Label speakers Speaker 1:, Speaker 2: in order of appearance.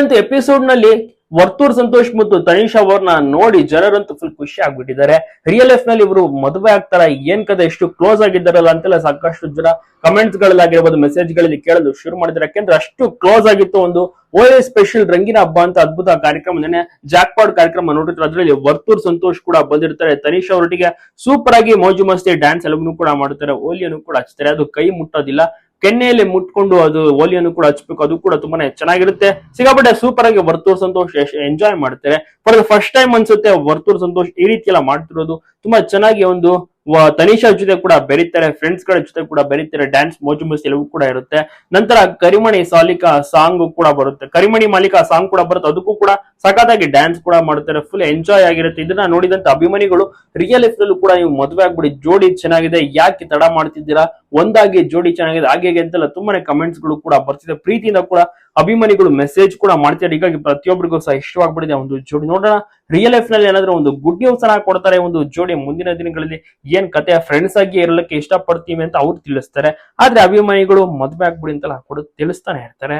Speaker 1: ಅಂತ ಎಪಿಸೋಡ್ನಲ್ಲಿ ವರ್ತೂರ್ ಸಂತೋಷ್ ಮತ್ತು ತನಿಷಾ ಅವ್ರನ್ನ ನೋಡಿ ಜನರಂತೂ ಫುಲ್ ಖುಷಿ ಆಗ್ಬಿಟ್ಟಿದ್ದಾರೆ. ರಿಯಲ್ ಲೈಫ್ನಲ್ಲಿ ಇವರು ಮದುವೆ ಆಗ್ತಾರ, ಏನ್ ಕದ ಎಷ್ಟು ಕ್ಲೋಸ್ ಆಗಿದ್ದಾರಲ್ಲ ಅಂತೆಲ್ಲ ಸಾಕಷ್ಟು ಜನ ಕಮೆಂಟ್ಸ್ ಗಳಲ್ಲಾಗಿರ್ಬೋದು ಮೆಸೇಜ್ಗಳಲ್ಲಿ ಕೇಳಲು ಶುರು ಮಾಡಿದ್ದಾರೆ. ಯಾಕೆಂದ್ರೆ ಅಷ್ಟು ಕ್ಲೋಸ್ ಆಗಿತ್ತು ಒಂದು ಓಎ ಸ್ಪೆಷಲ್ ರಂಗಿನ ಹಬ್ಬ ಅಂತ ಅದ್ಭುತ ಕಾರ್ಯಕ್ರಮ. ನೆನೆ ಜಾಕ್ಪಾಡ್ ಕಾರ್ಯಕ್ರಮ ನೋಡಿರ್ತಾರೆ ಅದರಲ್ಲಿ ವರ್ತೂರ್ ಸಂತೋಷ್ ಕೂಡ ಬಂದಿರ್ತಾರೆ. ತನಿಷಾ ಅವರೊಟ್ಟಿಗೆ ಸೂಪರ್ ಆಗಿ ಮೋಜು ಮಸ್ತಿ ಡ್ಯಾನ್ಸ್ ಎಲ್ಲವನ್ನೂ ಕೂಡ ಮಾಡ್ತಾರೆ. ಓಲಿಯನ್ನು ಕೂಡ ಹಚ್ತಾರೆ. ಅದು ಕೈ ಮುಟ್ಟೋದಿಲ್ಲ. ಕೆನ್ನೆಯಲ್ಲಿ ಮುಟ್ಕೊಂಡು ಅದು ಓಲಿಯನ್ನು ಕೂಡ ಹಚ್ಬೇಕು, ಅದು ಕೂಡ ತುಂಬಾನೇ ಚೆನ್ನಾಗಿರುತ್ತೆ. ಸಿಗಾಬಟ್ಟೆ ಸೂಪರ್ ಆಗಿ ವರ್ತೂರ್ ಸಂತೋಷ್ ಎಂಜಾಯ್ ಮಾಡ್ತಾರೆ. ಫಾರ್ ಫಸ್ಟ್ ಟೈಮ್ ಅನ್ಸುತ್ತೆ, ವರ್ತೂರ್ ಸಂತೋಷ್ ಈ ರೀತಿ ಎಲ್ಲ ಮಾಡ್ತಿರೋದು ತುಂಬಾ ಚೆನ್ನಾಗಿ ಒಂದು ತನಿಷಾ ಜೊತೆ ಕೂಡ ಬೆರೀತಾರೆ ಫ್ರೆಂಡ್ಸ್ಗಳ ಜೊತೆ ಕೂಡ ಬೆರೀತಾರೆ ಡ್ಯಾನ್ಸ್ ಮೋಜು ಮಸ್ತಿ ಎಲ್ಲವೂ ಕೂಡ ಇರುತ್ತೆ. ನಂತರ ಕರಿಮಣಿ ಸಾಲಿಕಾ ಸಾಂಗ್ ಕೂಡ ಬರುತ್ತೆ. ಕರಿಮಣಿ ಮಾಲಿಕಾ ಸಾಂಗ್ ಕೂಡ ಬರುತ್ತೆ. ಅದಕ್ಕೂ ಕೂಡ ಸಖತ್ತಾಗಿ ಡ್ಯಾನ್ಸ್ ಕೂಡ ಮಾಡ್ತಾರೆ. ಫುಲ್ ಎಂಜಾಯ್ ಆಗಿರುತ್ತೆ. ಇದನ್ನ ನೋಡಿದಂತ ಅಭಿಮಾನಿಗಳು ರಿಯಲ್ ಲೈಫ್ ನಲ್ಲೂ ಕೂಡ ನೀವು ಮದುವೆ ಆಗ್ಬಿಡಿ. ಜೋಡಿ ಚೆನ್ನಾಗಿದೆ. ಯಾಕೆ ತಡ ಮಾಡ್ತಿದ್ದೀರಾ? ಒಂದಾಗಿ ಜೋಡಿ ಚೆನ್ನಾಗಿದೆ. ಹಾಗೆ ಅಂತೆಲ್ಲ ತುಂಬಾನೇ ಕಮೆಂಟ್ಸ್ಗಳು ಕೂಡ ಬರ್ತಿದೆ. ಪ್ರೀತಿಯಿಂದ ಕೂಡ ಅಭಿಮಾನಿಗಳು ಮೆಸೇಜ್ ಕೂಡ ಮಾಡ್ತಿದ್ದಾರೆ. ಹೀಗಾಗಿ ಪ್ರತಿಯೊಬ್ಬರಿಗೂ ಸಹ ಇಷ್ಟವಾಗ್ಬಿಟ್ಟಿದೆ. ಒಂದು ಜೋಡಿ ನೋಡೋಣ. ರಿಯಲ್ ಲೈಫ್ನಲ್ಲಿ ಏನಾದ್ರೂ ಒಂದು ಗುಡ್ ನ್ಯೂಸ್ ಅನ್ನ ಕೊಡ್ತಾರೆ, ಒಂದು ಜೋಡಿ ಮುಂದಿನ ದಿನಗಳಲ್ಲಿ ಏನ್ ಕತೆ ಫ್ರೆಂಡ್ಸ್ ಆಗಿ ಇರಲಿಕ್ಕೆ ಇಷ್ಟಪಡ್ತೀವಿ ಅಂತ ಅವ್ರು ತಿಳಿಸ್ತಾರೆ. ಆದ್ರೆ ಅಭಿಮಾನಿಗಳು ಮದ್ವೆ ಆಗ್ಬಿಡಿ ಅಂತೆಲ್ಲ ಕೂಡ ತಿಳಿಸ್ತಾನೆ ಇರ್ತಾರೆ.